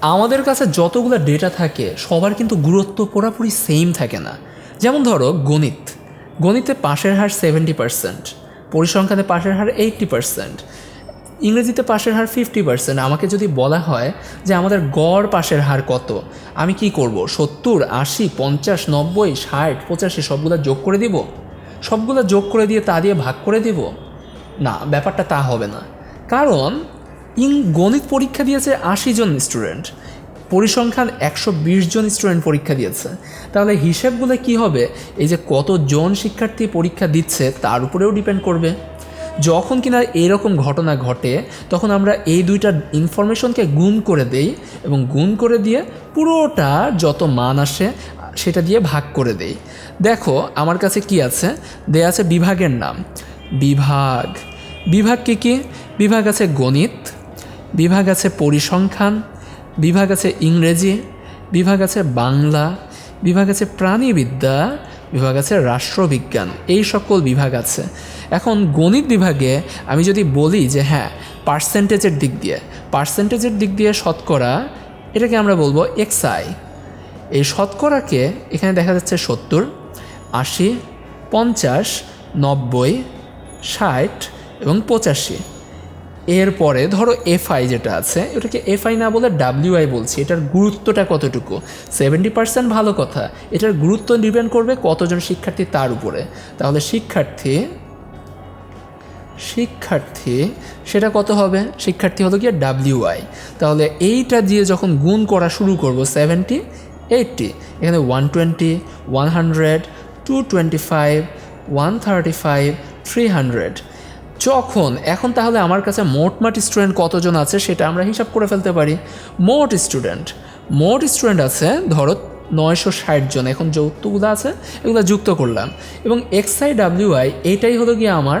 আমাদের কাছে যতগুলো ডেটা থাকে, সবার কিন্তু গুরুত্ব পুরোপুরি সেম থাকে না। যেমন ধরো, গণিত। গণিতে পাশের হার সেভেন্টি পার্সেন্ট পরিসংখ্যানে পাশের হার এইট্টি পার্সেন্ট ইংরেজিতে পাশের হার ফিফটি পার্সেন্ট আমাকে যদি বলা হয় যে আমাদের গড় পাশের হার কত, আমি কি করব? সত্তর, আশি, পঞ্চাশ, নব্বই, ষাট, পঁচাশি সবগুলো যোগ করে দিব? সবগুলো যোগ করে দিয়ে তা দিয়ে ভাগ করে দিব? না, ব্যাপারটা তা হবে না। কারণ ইং গণিত পরীক্ষা দিয়েছে আশি জন স্টুডেন্ট পরিসংখ্যান একশো বিশ জন স্টুডেন্ট পরীক্ষা দিয়েছে। তাহলে হিসেবগুলো কি হবে? এই যে কতজন শিক্ষার্থী পরীক্ষা দিচ্ছে, তার উপরেও ডিপেন্ড করবে। যখন কিনা এরকম ঘটনা ঘটে, তখন আমরা এই দুইটা ইনফরমেশনকে গুণ করে দেই এবং গুণ করে দিয়ে পুরোটা যত মান আসে, সেটা দিয়ে ভাগ করে দেই। দেখো, আমার কাছে কি আছে? দেয়া আছে বিভাগের নাম। বিভাগ। বিভাগ কী কী? বিভাগ আছে গণিত। বিভাগ আছে পরিসংখ্যান, বিভাগ আছে ইংরেজি, বিভাগ আছে বাংলা, বিভাগ আছে প্রাণীবিদ্যা, বিভাগ আছে রাষ্ট্রবিজ্ঞান, এই সকল বিভাগ আছে। এখন গণিত বিভাগে আমি যদি বলি যে হ্যাঁ পার্সেন্টেজের দিক দিয়ে পার্সেন্টেজের দিক দিয়ে শতকরা, এটাকে আমরা বলব এক্সআই এই শতকরাকে এখানে দেখা যাচ্ছে সত্তর, আশি, পঞ্চাশ, নব্বই, ষাট এবং পঁচাশি। এরপরে ধরো এফআই যেটা আছে এটাকে এফআই না বলে ডাব্লিউআই বলছি, এটার গুরুত্বটা কতটুকু? সেভেন্টি পার্সেন্ট ভালো কথা, এটার গুরুত্ব ডিপেন্ড করবে কতজন শিক্ষার্থী তার উপরে। তাহলে শিক্ষার্থী শিক্ষার্থী, সেটা কত হবে? শিক্ষার্থী হলো গিয়ে ডাব্লিউআই তাহলে এইটা দিয়ে যখন গুণ করা শুরু করব সেভেন্টি এইটটি এখানে one twenty one hundred two twenty five one thirty five three hundred যখন, এখন তাহলে আমার কাছে মোটমাট স্টুডেন্ট কতজন আছে সেটা আমরা হিসাব করে ফেলতে পারি। মোট স্টুডেন্ট মোট স্টুডেন্ট আছে ধরো নয়শো ষাট জন, এখন যৌতুকগুলো আছে এগুলো যুক্ত করলাম। এবং এক্সআই ডাব্লিউআই এটাই হলো গিয়ে আমার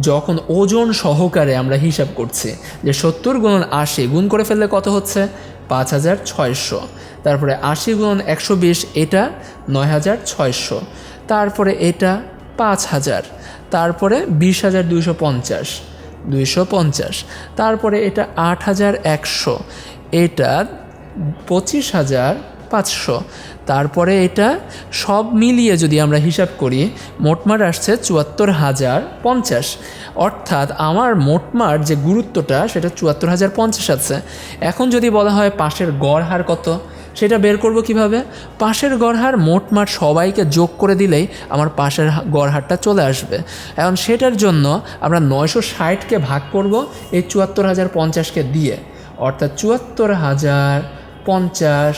যখন ওজন সহকারে আমরা হিসাব করছি যে সত্তর গুণন আশি গুণ করে ফেললে কত হচ্ছে? পাঁচ হাজার ছয়শো। তারপরে আশি গুণন একশো বিশ, এটা নয় হাজার ছয়শো। তারপরে এটা পাঁচ হাজার। তারপরে বিশ হাজার দুইশো পঞ্চাশ। দুইশো পঞ্চাশ। তারপরে এটা আট হাজার একশো। এটা পঁচিশ হাজার পাঁচশো। তারপরে এটা সব মিলিয়ে যদি আমরা হিসাব করি মোটমাট আসছে চুয়াত্তর হাজার পঞ্চাশ। অর্থাৎ আমার মোটমাট যে গুরুত্বটা, সেটা চুয়াত্তর হাজার পঞ্চাশ আছে। এখন যদি বলা হয় পাশের গড় হার কত? সেটা বের করব কীভাবে? পাশের গড়হার মোটমাট সবাইকে যোগ করে দিলেই আমার পাশের গড়হারটা চলে আসবে। এখন সেটার জন্য আমরা নয়শো ষাটকে ভাগ করব, এই চুয়াত্তর হাজার পঞ্চাশকে দিয়ে। অর্থাৎ চুয়াত্তর হাজার পঞ্চাশ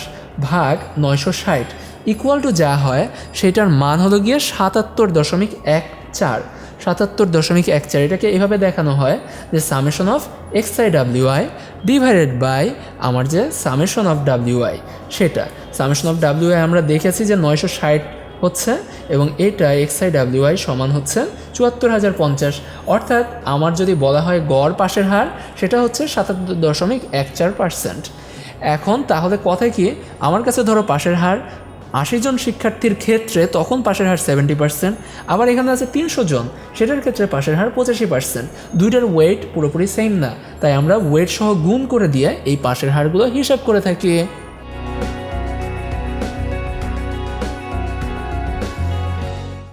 ভাগ নয়শো ষাট ইকুয়াল টু যা হয়, সেটার মান হলো গিয়ে সাতাত্তর দশমিক এক চার। সাতাত্তর দশমিক এক চার। এটাকে এভাবে দেখানো হয় যে summation of X I W I divided by আমার যে সামেশন অফ ডাব্লিউ আই সেটা। সামেশন অফ ডাব্লিউ আই আমরা দেখেছি যে নয়শো ষাট হচ্ছে এবং এটা এক্স আই ডাব্লিউ আই সমান হচ্ছে চুয়াত্তর হাজার পঞ্চাশ। অর্থাৎ আমার যদি বলা হয় গড় পাশের হার, সেটা হচ্ছে সাতাত্তর দশমিক এক চার পার্সেন্ট। এখন তাহলে কথা কি? আমার কাছে ধরো পাশের হার আশি জন শিক্ষার্থীর ক্ষেত্রে তখন পাশের হার সেভেন্টি পার্সেন্ট আবার এখানে আছে তিনশো জন, সেটার ক্ষেত্রে পাশের হার পঁচাশি পার্সেন্ট দুইটার ওয়েট পুরোপুরি সেম না, তাই আমরা ওয়েট সহ গুণ করে দিয়ে এই পাশের হারগুলো হিসাব করে থাকি।